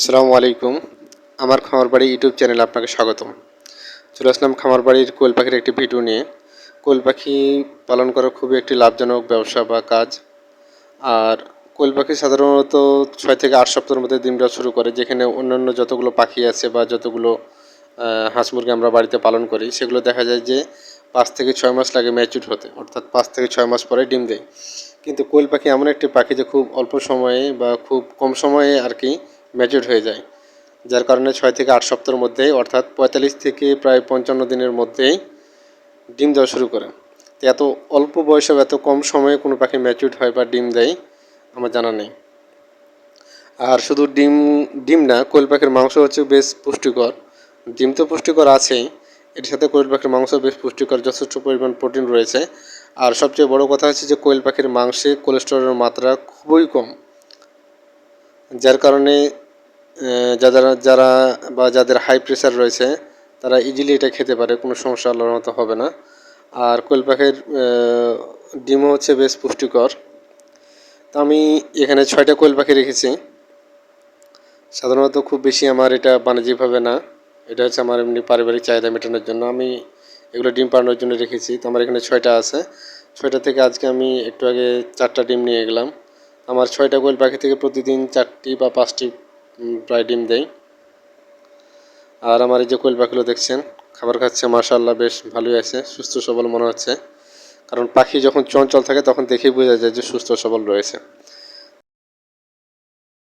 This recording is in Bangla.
আসসালামু আলাইকুম। আমার খামার বাড়ি ইউটিউব চ্যানেলে আপনাকে স্বাগতম। চলে আসলাম খামার বাড়ির কোয়েল পাখির একটি ভিডিও নিয়ে। কোয়েল পাখি পালন করা খুবই একটি লাভজনক ব্যবসা বা কাজ। আর কোয়েল পাখি সাধারণত ছয় থেকে আট সপ্তাহের মধ্যে ডিম দেওয়া শুরু করে, যেখানে অন্যান্য যতগুলো পাখি আছে বা যতগুলো হাঁস মুরগি আমরা বাড়িতে পালন করি, সেগুলো দেখা যায় যে পাঁচ থেকে ছয় মাস লাগে ম্যাচুর হতে, অর্থাৎ পাঁচ থেকে ছয় মাস পরে ডিম দেয়। কিন্তু কোয়েল পাখি এমন একটি পাখি যে খুব অল্প সময়ে বা খুব কম সময়ে আর কি ম্যাচুর হয়ে যায়, যার কারণে ছয় থেকে আট সপ্তাহের মধ্যেই, অর্থাৎ পঁয়তাল্লিশ থেকে প্রায় পঞ্চান্ন দিনের মধ্যেই ডিম দেওয়া শুরু করে। তো এত অল্প বয়সে এত কম সময়ে কোনো পাখি ম্যাচুর হয় বা ডিম দেয়, আমার জানা নেই। আর শুধু ডিম ডিম না, কোয়েল পাখির মাংস হচ্ছে বেশ পুষ্টিকর। ডিম তো পুষ্টিকর আছেই, এর সাথে কোয়েল পাখির মাংস বেশ পুষ্টিকর, যথেষ্ট পরিমাণ প্রোটিন রয়েছে। আর সবচেয়ে বড় কথা হচ্ছে যে, কোয়েল পাখির মাংসে কোলেস্টেরলের মাত্রা খুবই কম, যার কারণে যারা যারা বা যাদের হাই প্রেশার রয়েছে, তারা ইজিলি এটা খেতে পারে, কোনো সমস্যা আল্লাহর মতো হবে না। আর কোয়েল পাখির ডিমও হচ্ছে বেশ পুষ্টিকর। তো আমি এখানে ছয়টা কোয়েল পাখি রেখেছি। সাধারণত খুব বেশি আমার এটা বাণিজ্যিকভাবে না। এটা হচ্ছে আমার এমনি পারিবারিক চাহিদা মেটানোর জন্য। আমি এগুলো ডিম পাড়ানোর জন্য রেখেছি। তো আমার এখানে ছয়টা আছে। ছয়টা থেকে আজকে আমি একটু আগে চারটা ডিম নিয়ে গেলাম। আমার ছয়টা কোয়েল পাখি থেকে প্রতিদিন চারটি বা পাঁচটি প্রায় ডিম দেয় আর আমার এই যে কোয়েল পাখিগুলো দেখছেন, খাবার খাচ্ছে মাশাল্লাহ বেশ ভালোই আছে, সুস্থ সবল মনে হচ্ছে। কারণ পাখি যখন চঞ্চল থাকে, তখন দেখেই বোঝা যায় যে সুস্থ সবল রয়েছে।